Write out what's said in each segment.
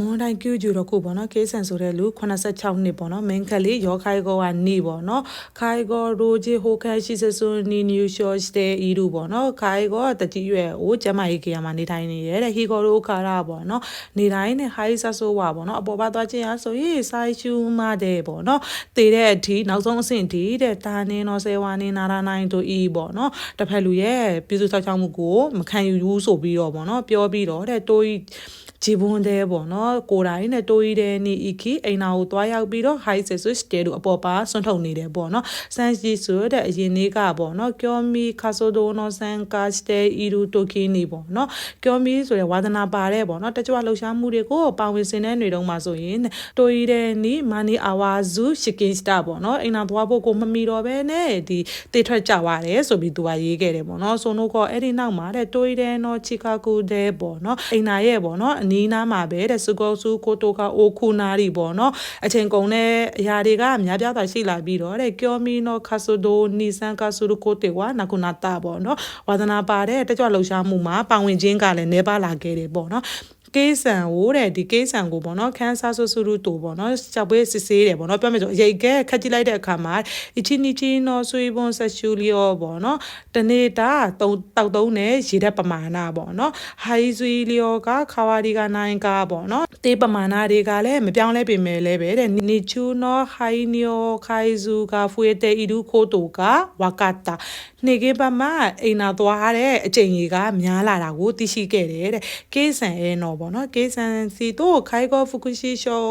မွန်တိုင်းကျူဂျူတော့ကိုပေါ့နော်ကေးဆန်ဆိုတဲ့လူ86နှစ်ပေါ့နော်မင်းကလေးရောခိုင်ကောကနေပေါ့နော်ခိုင်ကောရိုဂျီဟိုခဲရှိစဆူနီနျူရှော့စတေအီရူပေါ့နော်ခိုင်ကောတတိရွယ်ကိုကျမကြီးကေရမှာနေထိုင်နေရတဲ့ဟီကောရိုခါရာပေါ့နော်နေတိုင်းနဲ့ဟိုင်းဆဆိုဝါပေါ့နော်အပေါ်ပါသွားခြင်းအားဆိုရင်ဆိုင်ရှူမတဲ့ပေါ့နော်တည်တဲ့အထိနောက်ဆုံးအဆင့်ဒီတဲ့တာနင်းတော့ဆဲဝါနေနာရာနိုင်တို့ဤပေါ့နော်တစ်ဖက်လူရဲ့ပြည်သူ့ဆောက်ချောက်မှုကိုမခံယူဘူးဆိုပြီးတော့ပေါ့နော်ပြောပြီးတော့တဲ့တိုး ဂျီဘွန်တဲ့ပေါ့နော်ကိုတိုင်းနဲ့တိုးရီတဲ့နေဤခီအိမ်နာကိုတွားရောက်ပြီးတော့ high sesus တဲတို့အပေါ်ပါဆွန့်ထုတ်နေတယ်ပေါ့နော်ဆန်ဂျီဆိုတဲ့အရင်နေ့ကပေါ့နော်ကျော်မီခါဆိုဒိုနိုဆန်ကာစတဲအီရူတိုကီနေပေါ့နော်ကျော်မီဆိုတဲ့ဝါသနာပါတဲ့ပေါ့နော်တကြွလှူရှားမှုတွေကိုပါဝင်စင်တဲ့နေတုန်းမှာဆိုရင်တိုးရီတဲ့နီမာနီအာဝါဇူရှီကင်စတာပေါ့နော်အိမ်နာသွားဖို့ကိုမမီတော့ပဲနဲ့ဒီတေထွက်ကြွားတယ်ဆိုပြီးသူကရေးခဲ့တယ်ပေါ့နော်ဆိုနိုကအဲ့ဒီနောက်မှာတဲ့တိုးရီတဲ့နော်ချီကာကိုတဲ့ပေါ့နော်အိမ်နာရဲ့ပေါ့နော်အနီးနားမှာပဲတဲ့စကောစုကိုတိုကအိုခုနာရီပေါ့နော်အချိန်ကုန်တဲ့အရာတွေကအများပြားသာရှိလာပြီးတော့တဲ့ကျော်မီနော်ခါဆိုဒိုနီဆန်ကာဆူကိုတေဝါနကုနာတာပေါ့နော်ဝါသနာပါတဲ့တကြွလှူရှားမှုမှာပါဝင်ခြင်းကလည်းနေပါလာခဲ့တယ်ပေါ့နော် ကေးဆန်ကိုတဲ့ဒီကေးဆန်ကိုပေါ့နော်ခန်းစားဆူဆူရူတူပေါ့နော်ချက်ပွဲစစ်ဆေးတယ်ပေါ့နော်ပြောမယ်ဆိုအရိတ်ကဲခက်ကြည့်လိုက်တဲ့အခါမှာအချီနီချီနော်ဆွေဘွန်ဆက်ရှူလီယောပေါ့နော်တနေတာတုံတောက်တုံးနဲ့ရေတဲ့ပမာဏပေါ့နော်ဟိုင်ဆွေလီယောကခါဝါဒီကနိုင်ကပေါ့နော်တေးပမာဏတွေကလည်းမပြောင်းလဲပေမဲ့လည်းပဲတဲ့နီချူနော်ဟိုင်နီယောခိုင်ဇူကဖွေတဲ့ဤဒူခိုတိုကဝါကတာနေကေပမအိမ်နာသွားတဲ့အချိန်ကြီးကများလာတာကိုသိရှိခဲ့တယ်တဲ့ကေးဆန်အဲနော်ပေါ့နော်ကေးဆန်စီတို့ခိုင်ကောဖူကူရှိရှော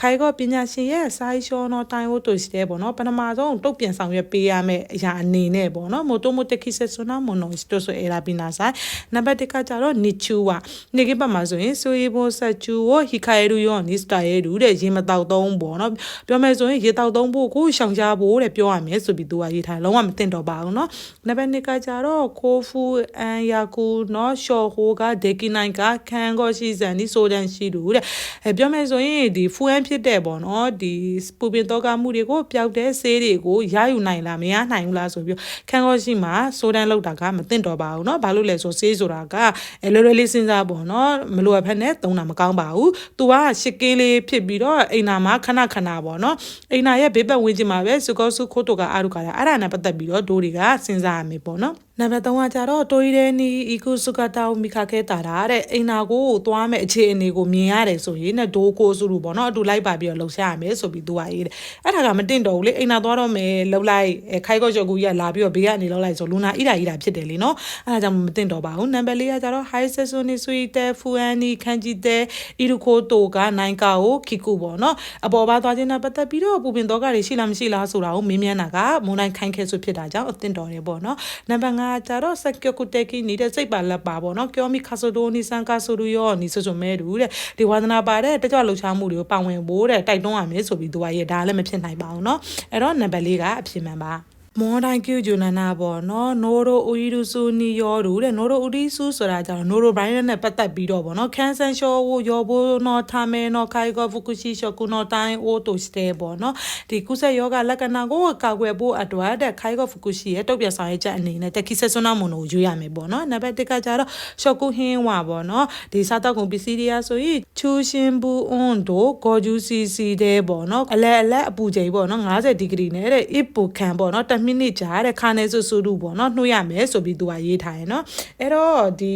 ခုနော်ခိုင်ကပညာရှင်ရဲ့စာရေးရှောနော်တိုင်းဝတ်တို့ရှိတယ်ပေါ့နော်ပထမဆုံးတုတ်ပြန်ဆောင်ရွက်ပေးရမယ့်အရာအနေနဲ့ပေါ့နော်မိုတိုမိုတက်ခိဆက်ဆွနာမိုနိုစတိုဆိုအရာပီနာဆိုင်နံပါတ်1ကကြတော့နီချူဝါနေကိပတ်မှာဆိုရင်ဆိုရီဘိုဆက်ချူဝဟီခိုင်ရူယောနီစတာရဲဒူတဲ့ရေမတောက်သုံးပေါ့နော်ပြောမယ်ဆိုရင်ရေတောက်သုံးဖို့ကိုရှောင်ရှားဖို့တဲ့ပြောရမယ်ဆိုပြီးသူကရေးထားလုံးဝမသိတော့ပါဘူးနော်နံပါတ်2ကကြတော့ခိုဖူအန်ယာကူနော်ရှော်ဟိုကဒေကီနိုင်ကခန်ကောရှိစန်ဒီဆိုဒန်ရှိတူတဲ့အဲပြောမယ်ဆိုရင်ဒီဖူအန်ဖြစ်တဲ့ပေါ့နော်ဒီပူပင်တော့ကမှုတွေကိုပျောက်တဲ့ဆေးတွေကိုရယူနိုင်လားမရနိုင်ဘူးလားဆိုပြီးခန်းကောရှိမှာစိုးတန်းလောက်တာကမသိတော့ပါဘူးเนาะဘာလို့လဲဆိုဆေးဆိုတာကအဲလွယ်လွယ်လေးစဉ်းစားပေါ့เนาะမလိုအပ်ဖက်နဲ့သုံးတာမကောင်းပါဘူး။ तू ကရှစ်ကင်းလေးဖြစ်ပြီးတော့အိမ်နာမှာခဏခဏပေါ့เนาะအိမ်နာရဲ့ဘေးပတ်ဝန်းကျင်မှာပဲစုကောစုခိုးတုကအားတို့ကလည်းအဲ့ဒါနဲ့ပတ်သက်ပြီးတော့ဒိုးတွေကစဉ်းစားရမယ်ပေါ့เนาะ နံပါတ်3ကကြတော့တိုးရီတဲ့နီအီကူစုကတောင်းမိခခဲတာတာတဲ့အိမ်နာကိုသွားမဲ့အခြေအနေကိုမြင်ရတယ်ဆိုရင်နဲ့ဒိုးကိုစုလို့ပေါ့နော်အတူလိုက်ပါပြီးတော့လှုပ်ရှားရမယ်ဆိုပြီးသူကရေးတယ်အဲ့ဒါကမတင်တော့ဘူးလေအိမ်နာသွားတော့မယ်လှုပ်လိုက်ခိုက်ကော့ကျော်ကူကြီးကလာပြီးတော့ဘေးကနေလှုပ်လိုက်ဆိုလူနာဣရာဣရာဖြစ်တယ်လေနော်အဲ့ဒါကြောင့်မတင်တော့ပါဘူးနံပါတ်4ကကြတော့ high session ဆွေတဲဖူအန်နီခန်ဂျီတဲအီရူခိုတိုကနိုင်ကာကိုခီကူပေါ့နော်အပေါ်ပါသွားခြင်းနဲ့ပတ်သက်ပြီးတော့ပူပင်တော့ကတွေရှိလားမရှိလားဆိုတာကိုမေးမြန်းတာကမုန်တိုင်းခိုင်းခဲဆိုဖြစ်တာကြောင့်အတင်တော်တယ်ပေါ့နော်နံပါတ်5ကြတော့စက်ကကုတက်ကိနေတဲ့စိတ်ပါလက်ပါပေါ့နော်ပြောမိခါဆိုဒိုနီဆန်ကာဆိုရူယောနီဆိုဆိုမဲတူတဲ့ဒီဝါသနာပါတဲ့တကြွလှူချမှုတွေကိုပါဝင်ဖို့တဲ့တိုက်တွန်းရမယ်ဆိုပြီးသူကရဲ့ဒါလည်းမဖြစ်နိုင်ပါဘူးเนาะအဲ့တော့နံပါတ်၄ကအဖြစ်မှန်ပါ မော်ဒိုင်ကျူဂျူနနာပေါ့နော်နိုရိုအူရီရူဆူနီယောရူတဲ့နိုရိုအူရီဆူဆိုတာကြတော့နိုရိုဘိုင်းနဲ့ပတ်သက်ပြီးတော့ပေါ့နော်ခန်းဆန်ရှောဝယောဘိုနော်ထာမဲနော်ခိုင်ကောဖူကူရှိရှောကူနော်တိုင်းအိုတိုစတဲပေါ့နော်ဒီကုဆက်ယောဂလက္ခဏာကိုကာကွယ်ဖို့အတွက်တဲ့ခိုင်ကောဖူကူရှိရဲ့တုတ်ပြဆောင်ရဲ့ချက်အနေနဲ့တက်ခိဆက်ဆွနာမွန်ကိုယူရမယ်ပေါ့နော်နံပါတ်1ကကြတော့ရှော့ကူဟင်းဝါပေါ့နော်ဒီစားတော့ကုန်ပစ္စည်းတွေကဆိုရင်ချူရှင်ဘူးအွန်တို့ဂေါ်ဂျူစီစီတဲ့ပေါ့နော်အလဲအလဲအပူချိန်ပေါ့နော်50ဒီဂရီနဲ့တဲ့အစ်ပူခံပေါ့နော်မိနစ်ကြာတဲ့ခါနေဆူဆူတူပေါ့နော်နှွှေးရမယ်ဆိုပြီးသူကရေးထားရယ်နော်အဲ့တော့ဒီ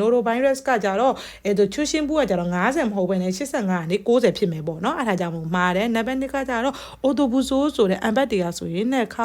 norovirus ကကြတော့အဲ့ဒါချွရှင်းဘူးကကြတော့90မဟုတ်ဘဲနဲ့85ကနေ90ဖြစ်မယ်ပေါ့နော်အဲ့ဒါကြောင့်မို့မှားတယ်နံပါတ်2ကကြတော့ autobuso ဆိုတဲ့အမ်ဘတ်တရားဆိုရင်နဲ့ခါ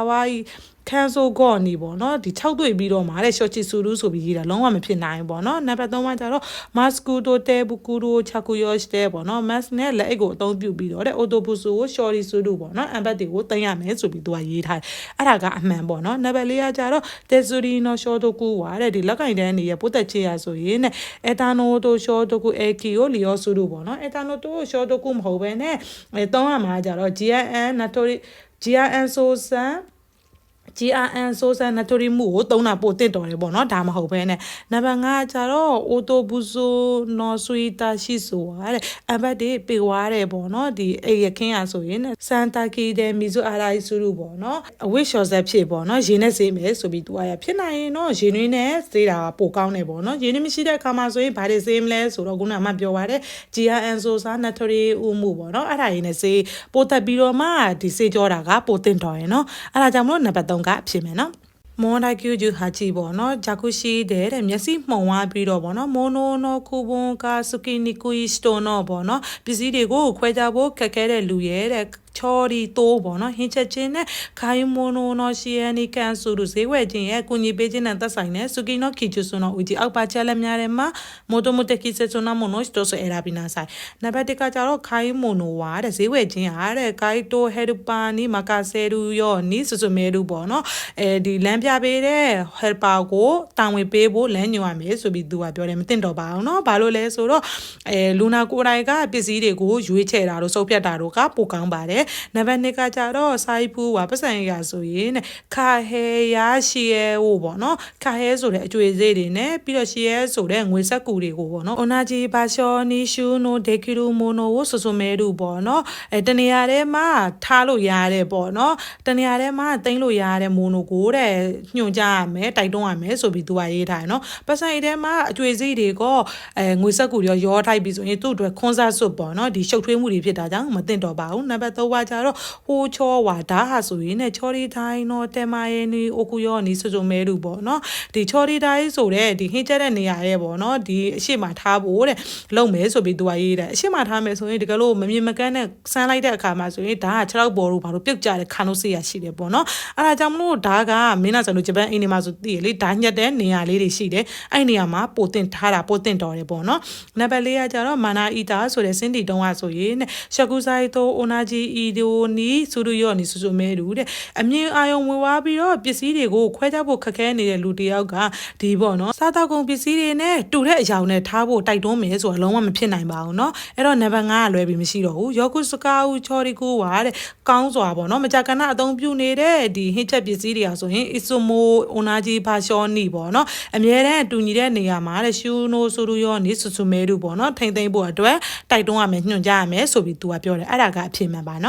ဝါးခန်းဆိုကော့နေပေါ့နော်ဒီ6တွေ့ပြီးတော့မှာတဲ့ short ချီဆူလူဆိုပြီးရေးတာလုံးဝမဖြစ်နိုင်ပေါ့နော်နံပါတ်3ကကြတော့ mascuto te bukuro chakuyosh တဲ့ပေါ့နော် mask နဲ့လက်အိတ်ကိုအသုံးပြုပြီးတော့တဲ့ autobus ကို short ဆူလူပေါ့နော်အမ်ဘတ်တွေကိုတင်ရမယ်ဆိုပြီးသူကရေးထားတယ်အဲ့ဒါကအမှန်ပေါ့နော်နံပါတ်4ကကြတော့ tesurino shotoku ဝါတဲ့ဒီလက်ကင်တန်းနေရပို့သက်ချေရဆိုရင်တဲ့ etano to shotoku eki ကိုလီယောဆူလူပေါ့နော် etano to shotoku မဟုတ်ဘဲနဲ့အဲတောင်းရမှာကြတော့ GN natori GN ဆိုစံ GRN ဆိုဆန်နတိုရီမှုကိုသုံးတာပိုတင့်တော်တယ်ပေါ့နော်ဒါမဟုတ်ဘဲနဲ့နံပါတ်5ကျတော့အိုတိုဘူဆိုနော်ဆွီတာရှိဆိုရတဲ့အဘတ်တွေပေဝါတယ်ပေါ့နော်ဒီအေရခင်းရဆိုရင်စန်တာကီတဲ့မီဇိုအာရိုင်ဆူရူပေါ့နော်အဝိရှော်ဆက်ဖြစ်ပေါ့နော်ရေနဲ့စေးမယ်ဆိုပြီးသူကရဖြစ်နိုင်ရင်တော့ရေနွေးနဲ့စေးတာပိုကောင်းတယ်ပေါ့နော်ရေနွေးမရှိတဲ့အခါမှာဆိုရင်ဘာတွေစေးမလဲဆိုတော့ခုနကမှပြောပါတယ် GRN ဆိုစာနတိုရီဥမှုပေါ့နော်အဲ့ဒါရင်းနဲ့စေးပိုတက်ပြီးတော့မှဒီစေးကြောတာကပိုတင့်တော်ရယ်နော်အဲ့ဒါကြောင့်မလို့နံပါတ်3ကဖြစ်မယ်နော်မော်ဒိုကျူဂျူဟာချီပေါ့နော်ဂျာကူရှိတဲ့တဲ့မျက်စိမှုံသွားပြီးတော့ပေါ့နော်မိုနိုနိုကူဘွန်ကာဆူကီနီကူစတိုနော်ပေါ့နော်ပစ္စည်းတွေကိုခွဲခြားဖို့ခက်ခဲတဲ့လူရဲ့တဲ့ ချောဒီတိုးပေါ့နော်ဟင်းချက်ချင်းနဲ့ခိုင်မိုနိုနော်ရှီယန်နီကန်ဆူတို့ဈေးဝယ်ခြင်းရဲ့ကုညီပေးခြင်းနဲ့သက်ဆိုင်တဲ့စုကီနော်ခီချူဆူနော်ဦးကြီးအောက်ပါချက်လက်များထဲမှာမိုတိုမိုတက်ခီဆက်ဆူနာမိုနိုစတိုဆဲရာဘီနာဆိုင်နံပါတ်1ကကြတော့ခိုင်မိုနိုဝါတဲ့ဈေးဝယ်ခြင်းဟာတဲ့ခိုင်တိုဟဲဒူပါနီမကာဆဲရူယောနီဆူဆူမဲရူပေါ့နော်အဲဒီလမ်းပြပေးတဲ့ဟဲပါကိုတာဝန်ပေးဖို့လမ်းညွှန်ရမယ်ဆိုပြီးသူကပြောတယ်မသိတော့ပါအောင်နော်ဘာလို့လဲဆိုတော့အဲလူနာကိုယ်တိုင်ကပစ္စည်းတွေကိုရွေးချယ်တာတို့စုပ်ပြတ်တာတို့ကပိုကောင်းပါတယ်နံပါတ်2ကကြတော့စာရေးဖူးကပတ်စံရဆိုရင်တဲ့ခါဟဲရရှီရဲဟိုပေါ့နော်ခါဟဲဆိုတဲ့အကျွေးစေးတွေနဲ့ပြီးတော့ရှီရဲဆိုတဲ့ငွေဆက်ကူတွေကိုပေါ့နော်အနာဂျီဘာရှောနီရှူနိုဒေကီရူမိုနိုဝဆိုဆိုမဲတို့ပေါ့နော်အဲတနေရာထဲမှာထားလို့ရတဲ့ပေါ့နော်တနေရာထဲမှာတင်လို့ရတဲ့မိုနိုကိုတဲ့ညွှန်ကြားရမယ်တိုက်တွန်းရမယ်ဆိုပြီးသူကရေးထားတယ်နော်ပတ်စံရထဲမှာအကျွေးစေးတွေကအဲငွေဆက်ကူတွေရောထိုက်ပြီးဆိုရင်သူ့အတွက်ခွန်စားစွတ်ပေါ့နော်ဒီရှုပ်ထွေးမှုတွေဖြစ်တာကြောင့်မသိတော့ပါဘူးနံပါတ်3ကကြတော့ဟိုချောဝါဒါဟာဆိုရင်ねချော်ရီတိုင်းတော့တဲမရဲ့နီအိုကူယောနီဆိုဆိုမဲလူပေါ့နော်ဒီချော်ရီတိုင်းဆိုတဲ့ဒီဟင်းကျက်တဲ့နေရာရဲ့ပေါ့နော်ဒီအရှိမထားဖို့တဲ့လုံမဲဆိုပြီးသူကရေးတယ်အရှိမထားမယ်ဆိုရင်တကယ်လို့မမြင်မကန်းနဲ့ဆန်းလိုက်တဲ့အခါမှာဆိုရင်ဒါက6လောက်ပေါ်လို့ဘာလို့ပြုတ်ကြတဲ့ခါလို့စေးရရှိတယ်ပေါ့နော်အဲ့ဒါကြောင့်မလို့ဒါကမင်းနာဆိုလို့ဂျပန်အိမ်နေမှာဆိုသိရလေဒါညက်တဲ့နေရာလေးတွေရှိတယ်အဲ့နေရာမှာပိုတင်ထားတာပိုတင်တော်တယ်ပေါ့နော်နံပါတ်၄ကကျတော့မာနာအီတာဆိုတဲ့စင်တီတုံးကဆိုရင်ရှကူဆိုင်တိုအိုနာဂျီအဒိုနီဆူရူယောနီဆူဆူမဲလူတဲ့အမြင်အာယုံဝင်သွားပြီးတော့ပစ္စည်းတွေကိုခွဲခြားဖို့ခက်ခဲနေတဲ့လူတယောက်ကဒီပေါ့နော်စားတောက်ကုန်ပစ္စည်းတွေနဲ့တူတဲ့အကြောင်းနဲ့ထားဖို့တိုက်တွန်းမယ်ဆိုတာလုံးဝမဖြစ်နိုင်ပါဘူးเนาะအဲ့တော့နံပါတ်5ကလွဲပြီးမရှိတော့ဘူးယောကုစကာဦးချော်ရီကိုဝါတဲ့ကောင်းစွာပေါ့နော်မကြကနအသုံးပြုနေတဲ့ဒီဟင်းချက်ပစ္စည်းတွေอ่ะဆိုရင်အစ်ဆိုမိုအိုနာဂျီဘာရှောနီပေါ့နော်အမြဲတမ်းတူညီတဲ့နေရာမှာတဲ့ရှူနိုဆူရူယောနီဆူဆူမဲတူပေါ့နော်ထိမ့်သိမ့်ဖို့အတွက်တိုက်တွန်းရမယ်ညွှန်ကြားရမယ်ဆိုပြီးသူကပြောတယ်အဲ့ဒါကအဖြစ်မှန်ပါနော် ော်